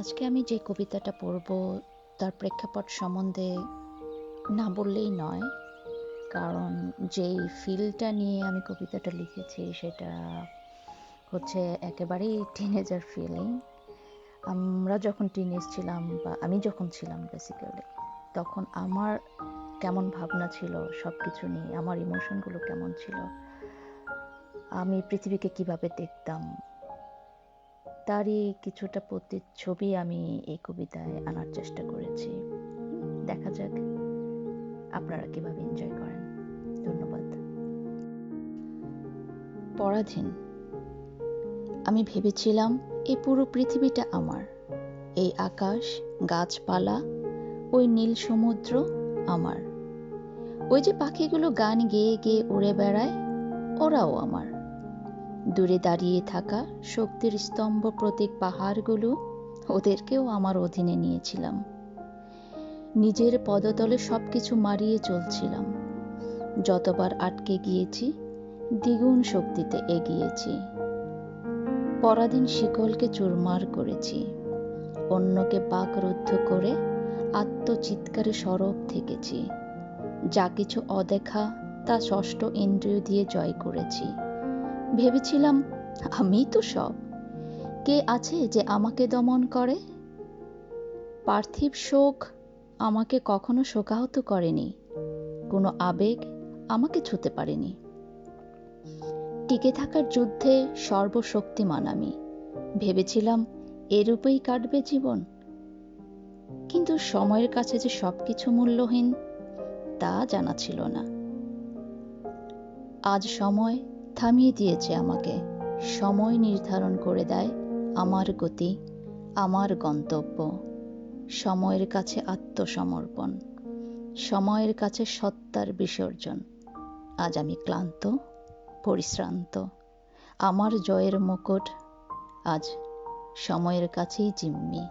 আজকে আমি যে কবিতাটা পড়ব, তার প্রেক্ষাপট সম্বন্ধে না বললেই নয়। কারণ যেই ফিলটা নিয়ে আমি কবিতাটা লিখেছি, সেটা হচ্ছে একেবারেই টিনেজার ফিলিং আমরা যখন টিনেজ ছিলাম বা আমি যখন ছিলাম বেসিক্যালি তখন আমার কেমন ভাবনা ছিল সব কিছু নিয়ে, আমার ইমোশনগুলো কেমন ছিল, আমি পৃথিবীকে কীভাবে দেখতাম তারই কিছুটা প্রতিচ্ছবি আমি এই কবিতায় আনার চেষ্টা করেছি। দেখা যাক আপনারা কীভাবে এনজয় করেন। ধন্যবাদ। পরাধীন, আমি ভেবেছিলাম এই পুরো পৃথিবীটা আমার। এই আকাশ, গাছপালা, ওই নীল সমুদ্র আমার। ওই যে পাখিগুলো গান গেয়ে গেয়ে উড়ে বেড়ায়, ওরাও আমার। দূরে দাঁড়িয়ে থাকা শক্তির স্তম্ভ প্রতীক পাহাড়গুলো ওদেরকেও আমার অধীনে নিয়েছিলাম। নিজের পদতলে সব কিছু মারিয়ে চলছিলাম। যতবার আটকে গিয়েছি, দ্বিগুণ শক্তিতে এগিয়েছি। পরাধীন শিকলকে চুরমার করেছি। অন্যকে বাকরুদ্ধ করে আত্মচিৎকারে সরব থেকেছি। যা কিছু অদেখা তা ষষ্ঠ ইন্দ্রিয় দিয়ে জয় করেছি। ভেবেছিলাম, আমি তো সব। কে আছে যে আমাকে দমন করে? পার্থিব শোক আমাকে কখনো শোকাহত করেনি। কোনো আবেগ আমাকে ছুতে পারেনি। টিকে থাকার যুদ্ধে সর্বশক্তিমান আমি। ভেবেছিলাম, এরূপেই কাটবে জীবন। কিন্তু সময়ের কাছে যে সবকিছু মূল্যহীন, তা জানা ছিল না। আজ সময় থামিয়ে দিয়েছে আমাকে। সময় নির্ধারণ করে দেয় আমার গতি, আমার গন্তব্য। সময়ের কাছে আত্মসমর্পণ। সময়ের কাছে সত্তার বিসর্জন। আজ আমি ক্লান্ত, পরিশ্রান্ত। আমার জয়ের মুকুট আজ সময়ের কাছেই জিম্মি।